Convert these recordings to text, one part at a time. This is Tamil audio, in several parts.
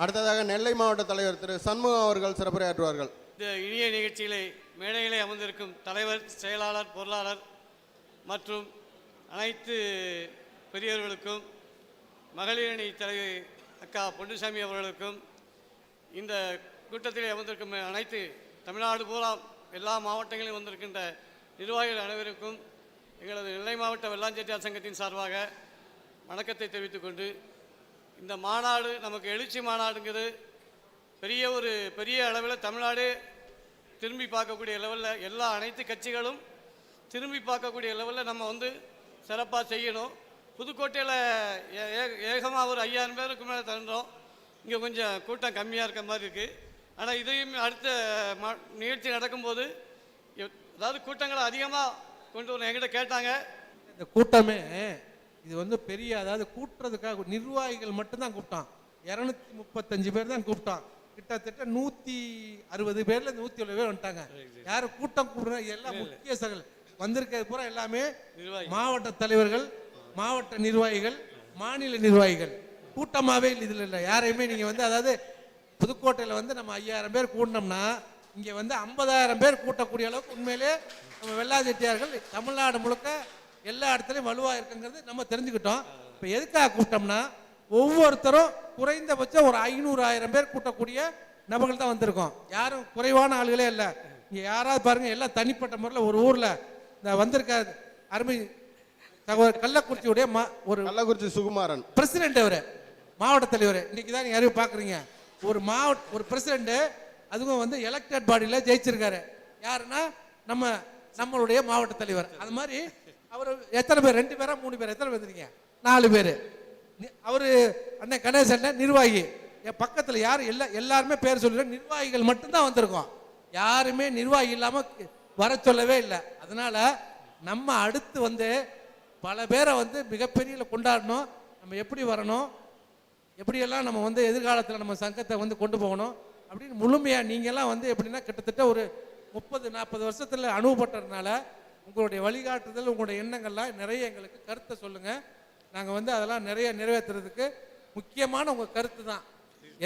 அடுத்ததாக நெல்லை மாவட்ட தலைவர் திரு சண்முகம் அவர்கள் சிறப்புரையாற்றுவார்கள். இந்த இனிய நிகழ்ச்சிகளை மேடையிலே அமர்ந்திருக்கும் தலைவர் செயலாளர் பொருளாளர் மற்றும் அனைத்து பெரியவர்களுக்கும் மகளிரணி தலைவி அக்கா பொன்னுசாமி அவர்களுக்கும் இந்த கூட்டத்திலே அமர்ந்திருக்கும் அனைத்து தமிழ்நாடு பூரா எல்லா மாவட்டங்களிலும் வந்திருக்கின்ற நிர்வாகிகள் அனைவருக்கும் எங்களது நெல்லை மாவட்ட வெள்ளாஞ்செட்டியார் சங்கத்தின் சார்பாக வணக்கத்தை தெரிவித்துக் கொண்டு இந்த மாநாடு நமக்கு எழுச்சி மாநாடுங்கிறது பெரிய ஒரு பெரிய அளவில் தமிழ்நாடு திரும்பி பார்க்கக்கூடிய லெவலில் எல்லா அனைத்து கட்சிகளும் திரும்பி பார்க்கக்கூடிய லெவலில் நம்ம வந்து சிறப்பாக செய்யணும். புதுக்கோட்டையில் ஏகமாக ஒரு ஐயாயிரம் பேருக்கு மேலே தந்துடும் இங்கே கொஞ்சம் கூட்டம் கம்மியாக இருக்க மாதிரி இருக்குது ஆனால் இதையும் அடுத்த நிகழ்ச்சி நடக்கும்போது எ- அதாவது கூட்டங்களை அதிகமாக கொண்டு வரணும். எங்கிட்ட கேட்டாங்க. இந்த கூட்டமே இது வந்து பெரிய அதாவது கூட்டுறதுக்காக நிர்வாகிகள் மட்டும்தான் கூப்பிட்டான். இரநூத்தி முப்பத்தஞ்சு பேர் தான் கூப்பிட்டான். கிட்டத்தட்ட நூத்தி அறுபது பேர்ல நூத்தி எழுபது பேர் வந்துட்டாங்க. யாரு கூட்டம் கூடுற எல்லாம் முக்கிய சகல். வந்திருக்கிறது பூரா எல்லாமே. மாவட்ட தலைவர்கள் மாவட்ட நிர்வாகிகள் மாநில நிர்வாகிகள். கூட்டமாவே இல்லை இதுல இல்லை. யாரையுமே நீங்க வந்து அதாவது புதுக்கோட்டையில வந்து நம்ம ஐயாயிரம் பேர் கூட்டினோம்னா இங்க வந்து ஐம்பதாயிரம் பேர் கூட்டக்கூடிய அளவுக்கு உண்மையிலே நம்ம வெள்ளாச்செட்டியார்கள் தமிழ்நாடு முழுக்க எல்லா இடத்துலையும் வலுவா இருக்குங்கிறது நம்ம தெரிஞ்சுக்கிட்டோம். இப்போ எதுக்காக கூப்பிட்டோம்னா ஒவ்வொருத்தரும் குறைந்தபட்சம் ஒரு ஐநூறு ஆயிரம் பேர் கூட்டக்கூடிய நபர்கள் தான் வந்திருக்கோம். யாரும் குறைவான ஆளுகளே இல்லை. இங்க யாராவது பாருங்க எல்லாம் தனிப்பட்ட முறையில் ஒரு ஊர்ல இந்த வந்திருக்க அருமை சகோதரர் கள்ளக்குறிச்சியுடைய மா- ஒரு கள்ளக்குறிச்சி சுகுமாரன். பிரசிடென்ட் அவரு. மாவட்ட தலைவர். இன்னைக்கு தான் நீங்க அறிவு பாக்குறீங்க. ஒரு மாவட்ட ஒரு பிரசிடென்ட் அதுவும் வந்து எலெக்டட் பாடியில ஜெயிச்சிருக்காரு. யாருன்னா நம்ம நம்மளுடைய மாவட்ட தலைவர். அது மாதிரி அவர் எத்தனை பேர்? ரெண்டு பேரா மூணு பேர்? எத்தனை பேர் இருக்கீங்க நாலு பேர். அவர் அண்ணன் கணேசன் நிர்வாகி. என் பக்கத்தில் யார்? எல்லா எல்லாருமே பேர் சொல்லுற நிர்வாகிகள் மட்டும்தான் வந்திருக்கோம். யாருமே நிர்வாகி இல்லாமல் வர சொல்லவே இல்லை. அதனால நம்ம அடுத்து வந்து பல பேரை வந்து மிகப்பெரிய கொண்டாடணும். நம்ம எப்படி வரணும்? எப்படியெல்லாம் நம்ம வந்து எதிர்காலத்தில் நம்ம சங்கத்தை வந்து கொண்டு போகணும்? அப்படின்னு முழுமையாக நீங்கள்லாம் வந்து எப்படின்னா கிட்டத்தட்ட ஒரு முப்பது நாற்பது வருஷத்தில் அனுபவப்பட்டதுனால உங்களுடைய வழிகாட்டுதல் உங்களுடைய எண்ணங்கள்லாம் நிறைய எங்களுக்கு கருத்தை சொல்லுங்கள் நாங்கள் வந்து அதெல்லாம் நிறைய நிறைவேற்றுறதுக்கு முக்கியமான உங்கள் கருத்து தான்.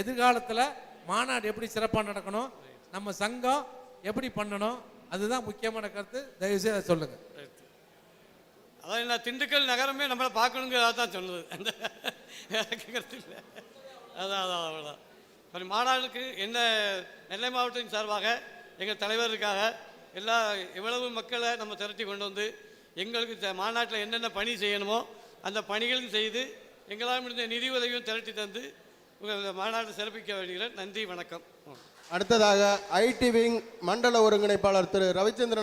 எதிர்காலத்தில் மாநாடு எப்படி சிறப்பாக நடக்கணும் நம்ம சங்கம் எப்படி பண்ணணும் அதுதான் முக்கியமான கருத்து. தயவுசெய்து அதை சொல்லுங்கள் அதான் என்ன திண்டுக்கல் நகரமே நம்மளை பார்க்கணுங்கிறதா தான் சொன்னது அந்த கருத்து இல்லை. அதான் அதான் அவ்வளோதான் இப்போ மாநாடுக்கு என்ன நெல்லை மாவட்டத்தின் சார்பாக எங்கள் தலைவருக்காக எல்லா எவ்வளவு மக்களை நம்ம திரட்டி கொண்டு வந்து எங்களுக்கு மாநாட்டில் என்னென்ன பணி செய்யணுமோ அந்த பணிகளும் செய்து எங்களால் முடிந்த நிதி உதவியும் திரட்டி தந்து உங்கள் மாநாட்டை சிறப்பிக்க வேண்டுகிறேன் நன்றி வணக்கம். அடுத்ததாக ஐடி விங் மண்டல ஒருங்கிணைப்பாளர் திரு. ரவிச்சந்திரன்